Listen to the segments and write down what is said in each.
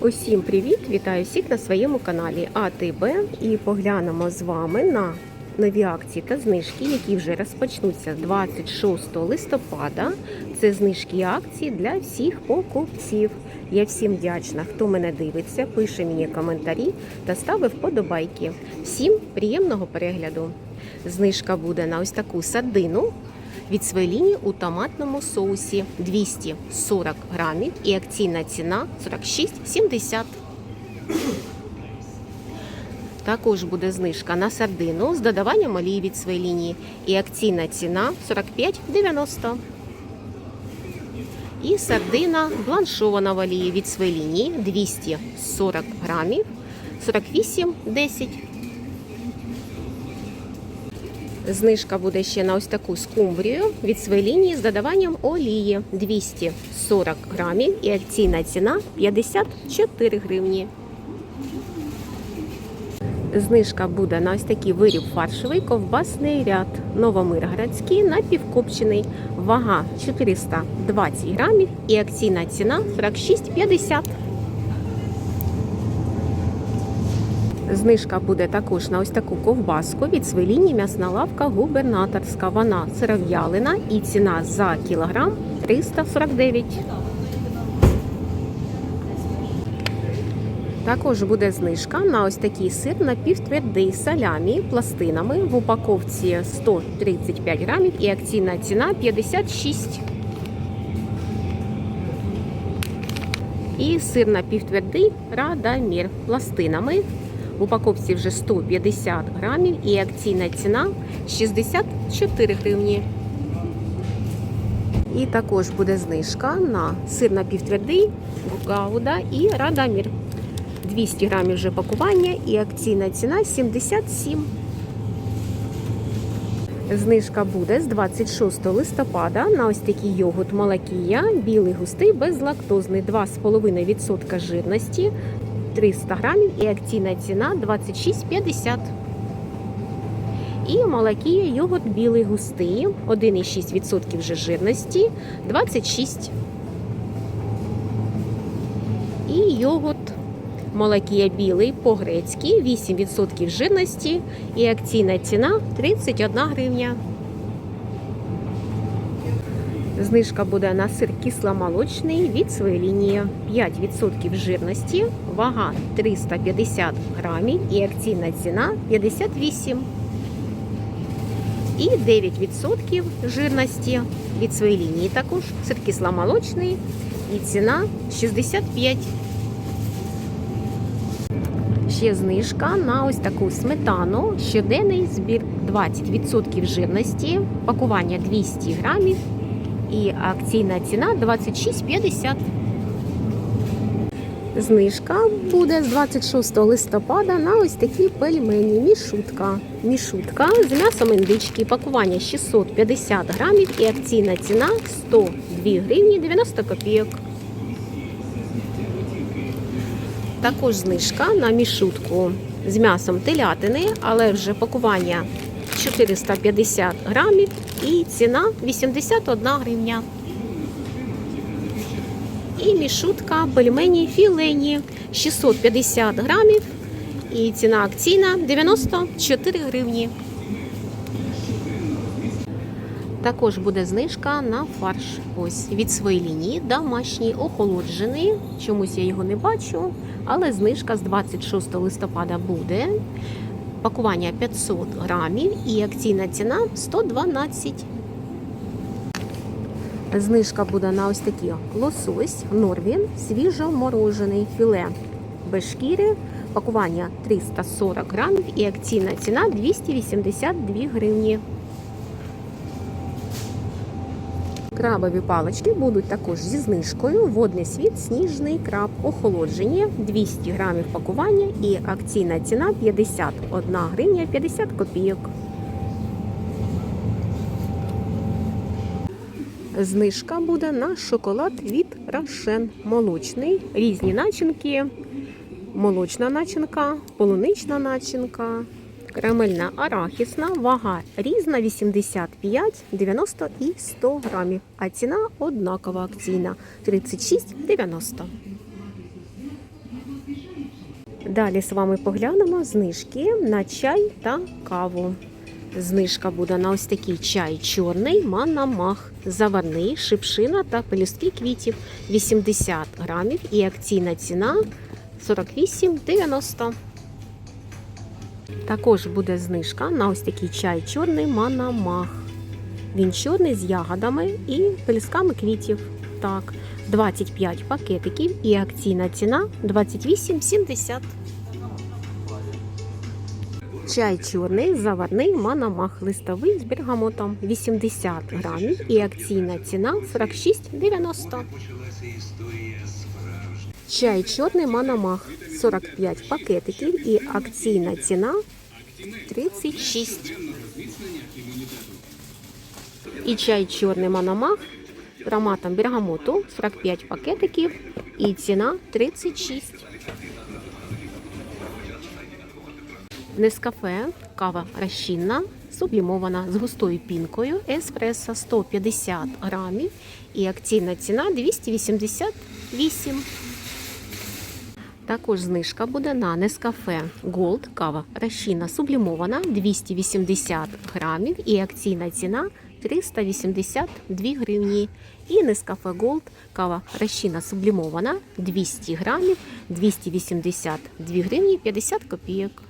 Усім привіт! Вітаю всіх на своєму каналі АТБ і поглянемо з вами на нові акції та знижки, які вже розпочнуться 26 листопада. Це знижки і акції для всіх покупців. Я всім вдячна, хто мене дивиться, пише мені коментарі та ставив вподобайки. Всім приємного перегляду! Знижка буде на ось таку сардину від Свеліні у томатному соусі 240 грамів і акційна ціна 46,70. Також буде знижка на сардину з додаванням олії від Свеліні і акційна ціна 45,90. І сардина бланшована в олії від Свеліні 240 грамів 48,10. Знижка буде ще на ось таку скумбрію від своєї лінії з додаванням олії 240 грамів і акційна ціна 54 гривні. Знижка буде на ось такий виріб фаршовий ковбасний ряд Новомиргородський напівкопчений. Вага 420 грамів і акційна ціна 46,50. Знижка буде також на ось таку ковбаску від свеліні м'ясна лавка губернаторська. Вона сиров'ялина і ціна за кілограм 349. Також буде знижка на ось такий сир напівтвердий салямі пластинами в упаковці 135 грамів і акційна ціна 56. І сир напівтвердий радамір пластинами в упаковці вже 150 грамів і акційна ціна 64 гривні. І також буде знижка на сир напівтвердий Гауда і Радамір. 200 грамів вже пакування і акційна ціна 77. Знижка буде з 26 листопада на ось такий йогурт Малакія, білий густий безлактозний 2,5% жирності 300 грамів і акційна ціна 26,50. І молокія йогурт білий густий, 1,6% вже жирності, 26. І йогурт молокія білий по-грецьки, 8% жирності і акційна ціна 31 гривня. Знижка буде на сир кисломолочний від своєї лінії 5% жирності, вага 350 грамів і акційна ціна 58. І 9% жирності від своєї лінії також сир кисломолочний і ціна 65. Ще знижка на ось таку сметану. Щоденний збір 20% жирності, пакування 200 грамів і акційна ціна 26,50. Знижка буде з 26 листопада на ось такі пельмені. Мішутка. Мішутка з м'ясом індички. Пакування 650 грамів і акційна ціна 102 гривні 90 копійок. Також знижка на мішутку з м'ясом телятини, але вже пакування 450 грамів і ціна 81 гривня. І мішутка пельмені філені 650 грамів і ціна акційна 94 гривні. Також буде знижка на фарш. Ось від своєї лінії домашній охолоджений. Чомусь я його не бачу, але знижка з 26 листопада буде. Пакування 500 грамів і акційна ціна 112. Знижка буде на ось такі лосось Норвін, свіжоморожений філе без шкіри. Пакування 340 грамів і акційна ціна 282 гривні. Крабові палички будуть також зі знижкою. Водний світ, сніжний краб, охолоджені 200 грамів пакування і акційна ціна 51 гривня 50 копійок. Знижка буде на шоколад від Рошен. Молочний, різні начинки, молочна начинка, полунична начинка, карамельна арахісна, вага різна 85, 90 і 100 грамів. А ціна однакова акційна 36,90. Далі з вами поглянемо знижки на чай та каву. Знижка буде на ось такий чай чорний манамах, заварний, шипшина та пелюстки квітів 80 грамів і акційна ціна 48,90. Також буде знижка на ось такий чай чорний манамах. Він чорний з ягодами і пелюстками квітів. Так, 25 пакетиків і акційна ціна 28,70. Чай чорний, заварний, манамах, листовий з бергамотом 80 грамів і акційна ціна 46,90. Чай чорний манамах 45 пакетиків і акційна ціна 36. І чай чорний манамах ароматом бергамоту 45 пакетиків і ціна 36. Нескафе, кава розчинна, сублімована з густою пінкою, еспресо 150 грамів і акційна ціна 288. Також знижка буде на Нескафе Gold кава розчинна сублімована 280 грамів і акційна ціна 382 гривні. І Нескафе Gold кава розчинна сублімована 200 грамів 282 гривні 50 копійок.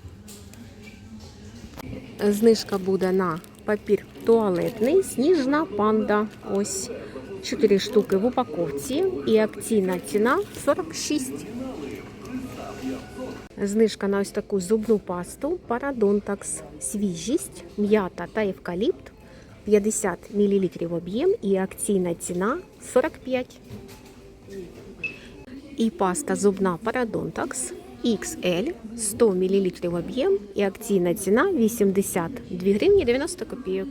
Знижка буде на папір туалетний Сніжна панда. Ось 4 штуки в упаковці і акційна ціна 46. Знижка на ось таку зубну пасту Парадонтакс. Свіжість, м'ята та евкаліпт 50 мл об'єм і акційна ціна 45. І паста зубна Парадонтакс XL 100 мл об'єм і акційна ціна 82 гривні 90 копійок.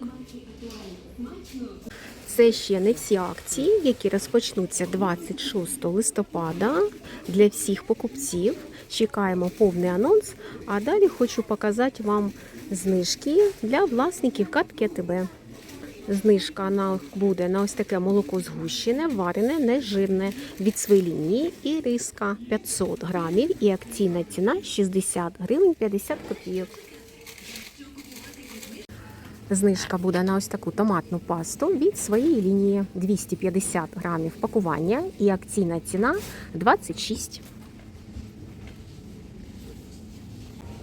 Це ще не всі акції, які розпочнуться 26 листопада для всіх покупців. Чекаємо повний анонс, а далі хочу показати вам знижки для власників картки АТБ. Знижка на, буде на ось таке молоко згущене, варене, нежирне від своєї лінії і риска 500 грамів і акційна ціна 60 гривень 50 копійок. Знижка буде на ось таку томатну пасту від своєї лінії 250 грамів пакування і акційна ціна 26.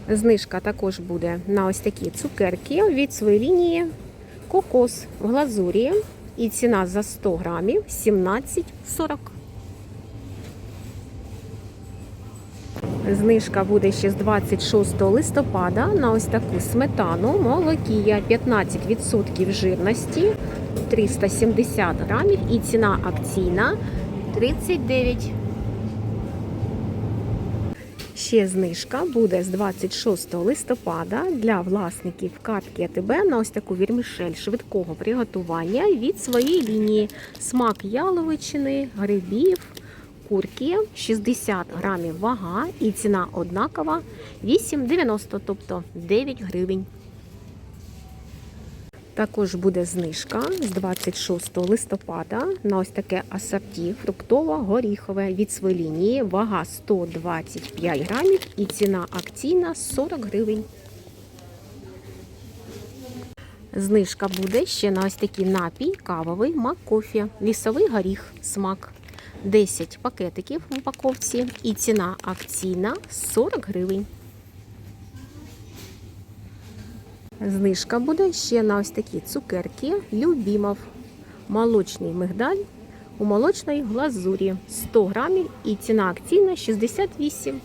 Знижка також буде на ось такі цукерки від своєї лінії кокос в глазурі. І ціна за 100 грамів 17,40. Знижка буде ще з 26 листопада на ось таку сметану. Молокія 15% жирності 370 грамів. І ціна акційна 39. Ще знижка буде з 26 листопада для власників картки АТБ на ось таку вірмішель швидкого приготування від своєї лінії. Смак яловичини, грибів, курки 60 грамів вага і ціна однакова 8,90, тобто 9 гривень. Також буде знижка з 26 листопада на ось таке асорті фруктово-горіхове від своєї лінії. Вага 125 грамів і ціна акційна 40 гривень. Знижка буде ще на ось такий напій кавовий маккофі, лісовий горіх, смак. 10 пакетиків в упаковці і ціна акційна 40 гривень. Знижка буде ще на ось такі цукерки Любімов. Молочний мигдаль у молочної глазурі 100 грамів і ціна акційна 68.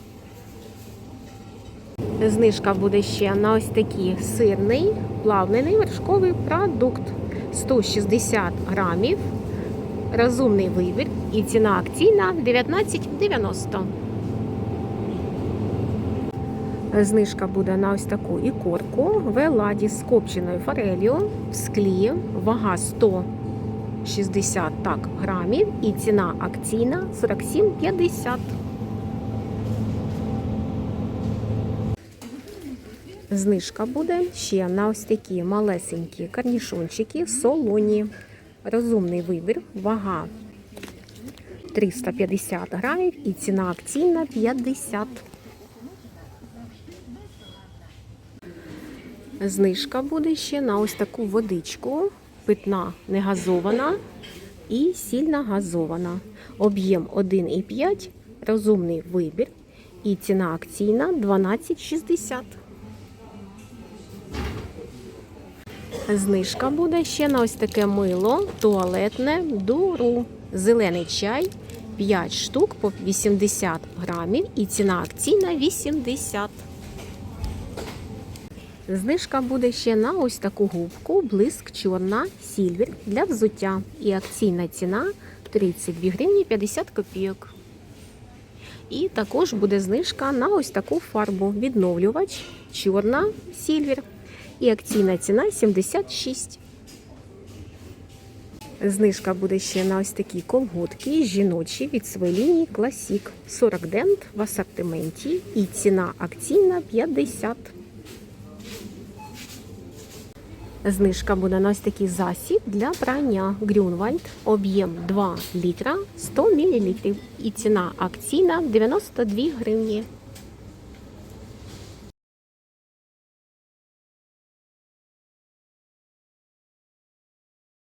Знижка буде ще на ось такий сирний плавлений вершковий продукт 160 грамів. Розумний вибір і ціна акційна 19,90. Знижка буде на ось таку ікорку в еладі з копченою форелью в склі, вага 160 так, грамів і ціна акційна 47,50. Знижка буде ще на ось такі малесенькі карнішончики солоні. Розумний вибір, вага 350 грамів і ціна акційна 50. Знижка буде ще на ось таку водичку. Питна негазована і сільна газована. Об'єм 1,5, розумний вибір. І ціна акційна 12,60. Знижка буде ще на ось таке мило туалетне дуру. Зелений чай 5 штук по 80 грамів і ціна акційна 80. Знижка буде ще на ось таку губку блиск чорна сільвер для взуття. І акційна ціна 32 гривні 50 копійок. І також буде знижка на ось таку фарбу відновлювач чорна сільвер. І акційна ціна 76. Знижка буде ще на ось такі колготки жіночі від своєї лінії Classic 40 дент в асортименті. І ціна акційна 50. Знижка буде на ось такий засіб для прання Грюнвальд. Об'єм 2 літра 100 мл. І ціна акційна 92 гривні.